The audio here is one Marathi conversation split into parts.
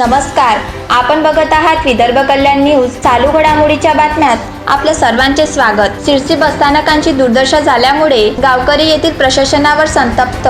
नमस्कार. आपण बघत आहात विदर्भ कल्याण न्यूज चालू घडामोडीच्या बातम्यात. आपलं सर्वांचे स्वागत. शिरसी बसस्थानकांची दुर्दशा झाल्यामुळे गावकरी येथील प्रशासनावर संतप्त.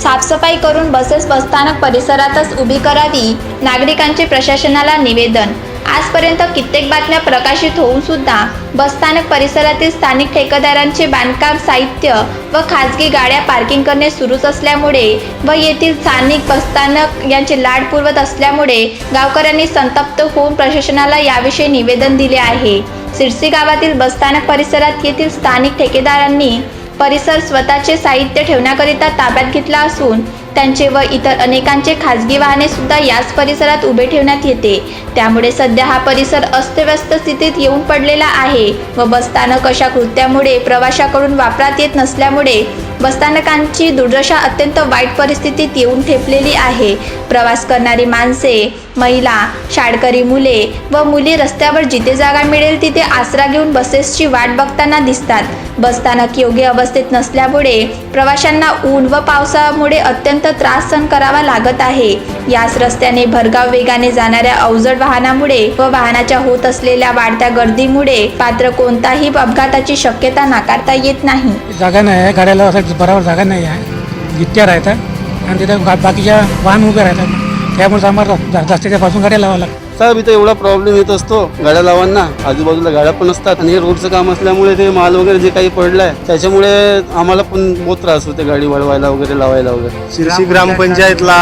साफसफाई करून बसेस बसस्थानक परिसरातच उभी करावी नागरिकांचे प्रशासनाला निवेदन. आजपर्यंत कित्येक बातम्या प्रकाशित होऊन सुद्धा बसस्थानक परिसरातील स्थानिक ठेकेदारांचे बांधकाम साहित्य व खाजगी गाड्या पार्किंग करणे सुरूच असल्यामुळे व येथील स्थानिक बसस्थानक यांचे लाड पुरवत असल्यामुळे गावकऱ्यांनी संतप्त होऊन प्रशासनाला याविषयी निवेदन दिले आहे. सिरसी गावातील बसस्थानक परिसरात येथील स्थानिक ठेकेदारांनी परिसर स्वतःचे साहित्य ठेवण्याकरिता ताब्यात घेतला असून त्यांचे व इतर अनेकांचे खाजगी वाहने सुद्धा याच परिसरात उभे ठेवण्यात येते. त्यामुळे सध्या हा परिसर अस्तव्यस्त स्थितीत येऊन पडलेला आहे व बसस्थानक अशा कृत्यामुळे प्रवाशाकडून वापरात येत नसल्यामुळे बसस्थानकांची दुर्दशा अत्यंत वाईट परिस्थितीत येऊन ठेपलेली आहे. प्रवास करणारी माणसे महिला शाळकरी मुले व मुली रस्त्यावर जिथे जागा मिळेल तिथे आसरा घेऊन बसेसची वाट बघताना दिसतात. बसस्थानक योग्य अवस्थेत नसल्यामुळे प्रवाशांना ऊन व पावसामुळे अत्यंत त्रास सहन करावा लागत आहे. याच रस्त्याने भरगाव वेगाने जाणाऱ्या अवजड वाहनामुळे व वाहनाच्या होत असलेल्या वाढत्या गर्दीमुळे मात्र कोणताही अपघाताची शक्यता नाकारता येत नाही. जागा नाही गाड्याला असं बरोबर जागा नाही आहे. गिट्ट्या राहतात आणि तिथे बाकीच्या वाहन उभे राहतात. त्यामुळे आम्हाला रस्त्याच्या पासून गाड्या लावा लागतात. साहेब इथं एवढा प्रॉब्लेम येत असतो. गाड्या लावांना. आजूबाजूला गाड्या पण असतात आणि हे रोडचं काम असल्यामुळे ते माल वगैरे जे काही पडलाय त्याच्यामुळे आम्हाला पण बहुत त्रास होते गाडी वळवायला वगैरे लावायला वगैरे. शिरसी ग्रामपंचायतला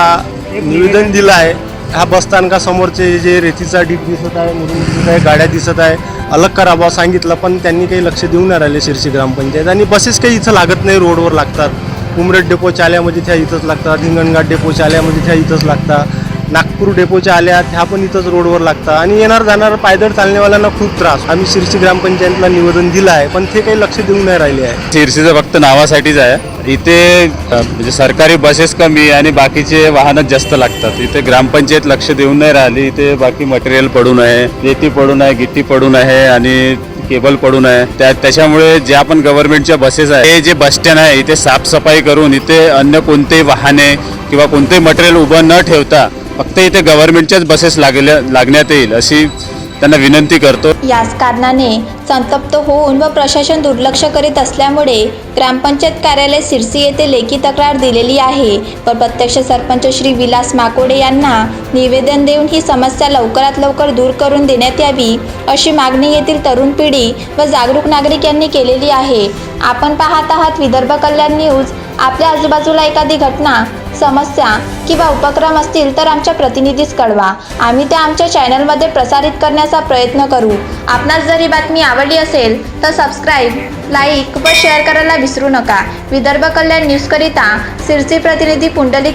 निवेदन दिलं आहे. ह्या बसस्थानकासमोरचे जे रेतीचा डीप दिसत आहे मुरुम दिसत आहे गाड्या दिसत आहे. अलग करावा सांगितलं पण त्यांनी काही लक्ष देऊन नाही राहिले शिरसी ग्रामपंचायत. आणि बसेस काही इथं लागत नाही रोडवर लागतात. उमरेड डेपोच्या आल्यामध्ये त्या इथंच लागतात हिंगणघाट डेपोच्या आल्यामध्ये त्या इथंच लागतात. नागपूर डेपोच्या आल्या त्या पण इथंच रोडवर लागतात. आणि येणार जाणार पायदळ चालण्यावाल्यांना खूप त्रास. आम्ही शिरसी ग्रामपंचायतला निवेदन दिलं आहे पण ते काही लक्ष देऊन नाही राहिले आहे. शिरसीचं फक्त नावासाठीच आहे. इथे म्हणजे सरकारी बसेस कमी आणि बाकीचे वाहनच जास्त लागतात. इथे ग्रामपंचायत लक्ष देऊन नाही राहिली. इथे बाकी मटेरियल पडून आहे रेती पडून आहे गिट्टी पडून आहे आणि केबल पडून आहे त्या त्याच्यामुळे ज्या पण गव्हर्नमेंटच्या बसेस आहे हे जे बस स्टँड आहे इथे साफसफाई करून इथे अन्य कोणतेही वाहने किंवा कोणतेही मटेरियल उभं न ठेवता फक्त इथे गव्हर्नमेंटच्याच बसेस लागल्या लागण्यात येईल अशी त्यांना विनंती करतो. याच कारणाने संतप्त होऊन व प्रशासन दुर्लक्ष करीत असल्यामुळे ग्रामपंचायत कार्यालय सिरसी येथे लेखी तक्रार दिलेली आहे. पण प्रत्यक्ष सरपंच श्री विलास माकोडे यांना निवेदन देऊन ही समस्या लवकरात लवकर दूर करून देण्यात यावी अशी मागणी येथील तरुण पिढी व जागरूक नागरिक यांनी केलेली आहे. आपण पाहत आहात विदर्भ कल्याण न्यूज आपल्या आजूबाजूला एखादी घटना समस्या किंवा उपक्रम असतील तर आमच्या प्रतिनिधीस कळवा. आम्ही त्या आमच्या चॅनलमध्ये प्रसारित करण्याचा प्रयत्न करू. आपणास जर ही बातमी आवडली असेल तर सबस्क्राईब लाईक व शेअर करायला विसरू नका. विदर्भ कल्याण न्यूजकरिता सिरसी प्रतिनिधी पुंडलिक